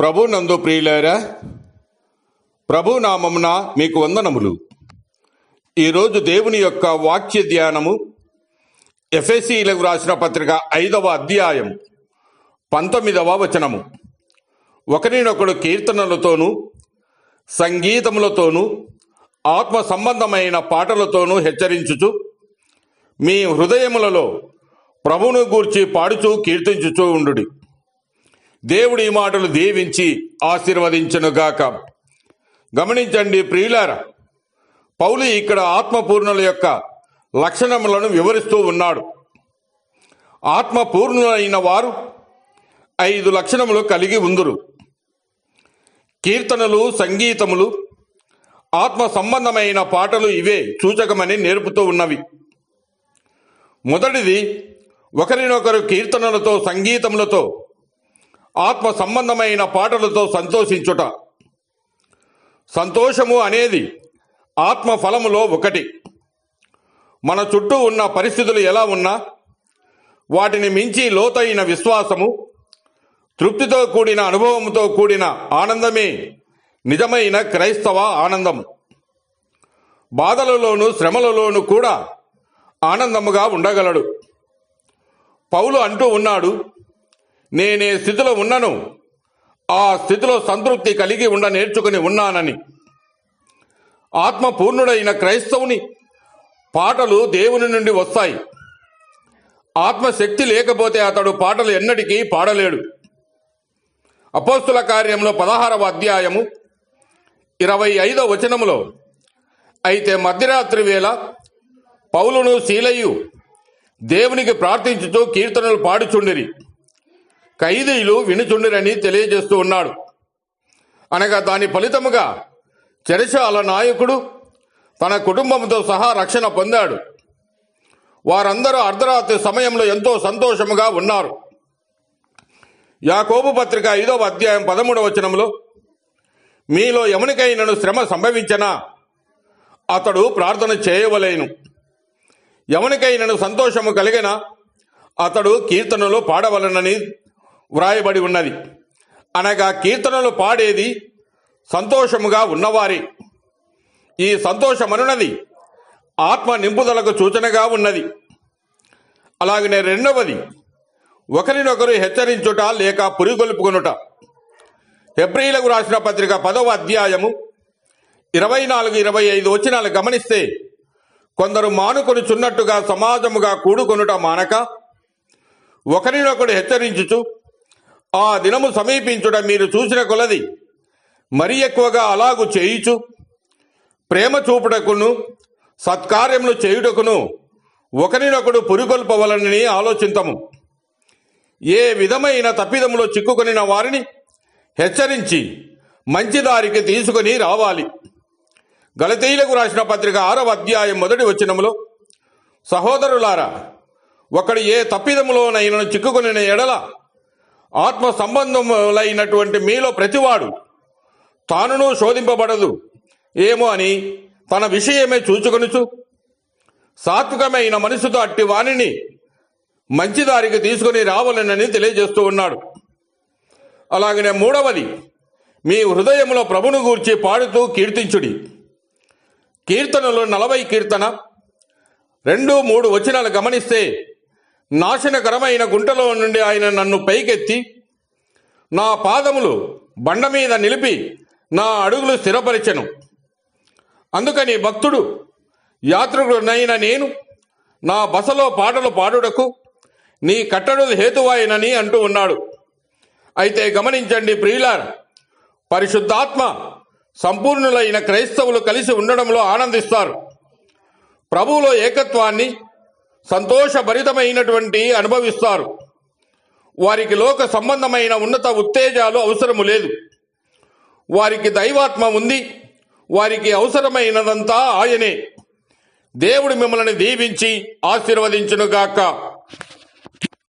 ప్రభు నందు ప్రియులారా ప్రభు నామమున మీకు వందనములు. ఈరోజు దేవుని యొక్క వాక్య ధ్యానము ఎఫ్ఎస్సీలకు రాసిన పత్రిక ఐదవ అధ్యాయం పంతొమ్మిదవ వచనము. ఒకరినొకడు కీర్తనలతోనూ సంగీతములతోనూ ఆత్మ సంబంధమైన పాటలతోనూ హెచ్చరించుచు మీ హృదయములలో ప్రభును గూర్చి పాడుచూ కీర్తించుచూ ఉండుడి. దేవుడి ఈ మాటలు దీవించి ఆశీర్వదించనుగాక. గమనించండి ప్రియులార పౌలు ఇక్కడ ఆత్మపూర్ణుల యొక్క లక్షణములను వివరిస్తూ ఉన్నాడు. ఆత్మపూర్ణులైన వారు ఐదు లక్షణములు కలిగి ఉందురు. కీర్తనలు సంగీతములు ఆత్మ సంబంధమైన పాటలు ఇవే సూచకమని నేర్పుతూ ఉన్నవి. మొదటిది ఒకరినొకరు కీర్తనలతో సంగీతములతో ఆత్మ సంబంధమైన పాటలతో సంతోషించుట. సంతోషము అనేది ఆత్మ ఫలములో ఒకటి. మన చుట్టూ ఉన్న పరిస్థితులు ఎలా ఉన్నా వాటిని మించి లోతైన విశ్వాసము తృప్తితో కూడిన అనుభవంతో కూడిన ఆనందమే నిజమైన క్రైస్తవ ఆనందం బాధలలోను శ్రమలలోను కూడా ఆనందముగా ఉండగలడు. పౌలు అంటూ ఉన్నాడు నేనే స్థితిలో ఉన్నను. ఆ స్థితిలో సంతృప్తి కలిగి ఉండ నేర్చుకుని ఉన్నానని. ఆత్మపూర్ణుడైన క్రైస్తవుని పాటలు దేవుని నుండి వస్తాయి. ఆత్మశక్తి లేకపోతే అతడు పాటలు ఎన్నటికీ పాడలేడు. అపోస్తుల కార్యంలో పదహారవ అధ్యాయము ఇరవై ఐదవ వచనములో అయితే మధ్యరాత్రి వేళ పౌలును శీలయు దేవునికి ప్రార్థించుతూ కీర్తనలు పాడుచుండిరి. ఖైదీలు వినుచుండిరని తెలియజేస్తూ ఉన్నాడు. అనగా దాని ఫలితముగా చెరసాల నాయకుడు తన కుటుంబంతో సహా రక్షణ పొందాడు. వారందరూ అర్ధరాత్రి సమయంలో ఎంతో సంతోషముగా ఉన్నారు. యాకోబు పత్రిక ఐదవ అధ్యాయం పదమూడవ వచనంలో మీలో ఎవనికైనను శ్రమ సంభవించనా? అతడు ప్రార్థన చేయవలేను. ఎవనికైనను సంతోషము కలిగిన? అతడు కీర్తనలు పాడవలనని వ్రాయబడి ఉన్నది. అనగా కీర్తనలు పాడేది సంతోషముగా ఉన్నవారి. ఈ సంతోషమనున్నది ఆత్మ నింపుదలకు సూచనగా ఉన్నది. అలాగనే రెండవది ఒకరినొకరు హెచ్చరించుట లేక పురిగొల్పుకొనుట. హెబ్రిలకు రాసిన పత్రిక పదవ అధ్యాయము ఇరవై నాలుగు ఇరవై ఐదు వచనాలు గమనిస్తే కొందరు మానుకొని చున్నట్టుగా సమాజముగా కూడుకొనుట మానక ఒకరినొకడు హెచ్చరించుచు ఆ దినము సమీపించుట మీరు చూసిన కొలది. మరి ఎక్కువగా అలాగు చేయుచు ప్రేమ చూపుటకును సత్కార్యములు చేయుటకును ఒకరినొకడు పురిగొల్పవలనని ఆలోచింతము. ఏ విధమైన తప్పిదములో చిక్కుకొనిన వారిని హెచ్చరించి మంచి దారికి తీసుకుని రావాలి. గలతీయులకు రాసిన పత్రిక ఆరవ అధ్యాయం మొదటి వచనములో సహోదరులారా ఒకడు ఏ తప్పిదములోనైనా చిక్కుకొనిన ఎడల ఆత్మ సంబంధములైనటువంటి మీలో ప్రతివాడు తానును శోధింపబడదు. ఏమో అని తన విషయమే చూచుకొనుచు సాత్వికమైన మనసుతో అట్టి వాణిని మంచి దారికి తీసుకుని రావాలనని తెలియజేస్తూ ఉన్నాడు. అలాగనే మూడవది మీ హృదయంలో ప్రభును గూర్చి పాడుతూ కీర్తించుడి. కీర్తనలో నలభై కీర్తన రెండు మూడు వచనాలు గమనిస్తే నాశనకరమైన గుంటలో నుండి ఆయన నన్ను పైకెత్తి నా పాదములు బండ మీద నిలిపి నా అడుగులు స్థిరపరిచెను. అందుకని భక్తుడు యాత్రికుడునైన నేను నా బసలో పాటలు పాడుటకు నీ కట్టడులు హేతువాయనని అంటూ ఉన్నాడు. అయితే గమనించండి ప్రియులార్ పరిశుద్ధాత్మ సంపూర్ణులైన క్రైస్తవులు కలిసి ఉండడంలో ఆనందిస్తారు. ప్రభువులో ఏకత్వాన్ని సంతోషభరితమైనటువంటి అనుభవిస్తారు. వారికి లోక సంబంధమైన ఉన్నత ఉత్తేజాలు అవసరము లేదు. వారికి దైవాత్మ ఉంది. వారికి అవసరమైనదంతా ఆయనే. దేవుడు మిమ్మల్ని దీవించి ఆశీర్వదించునుగాక.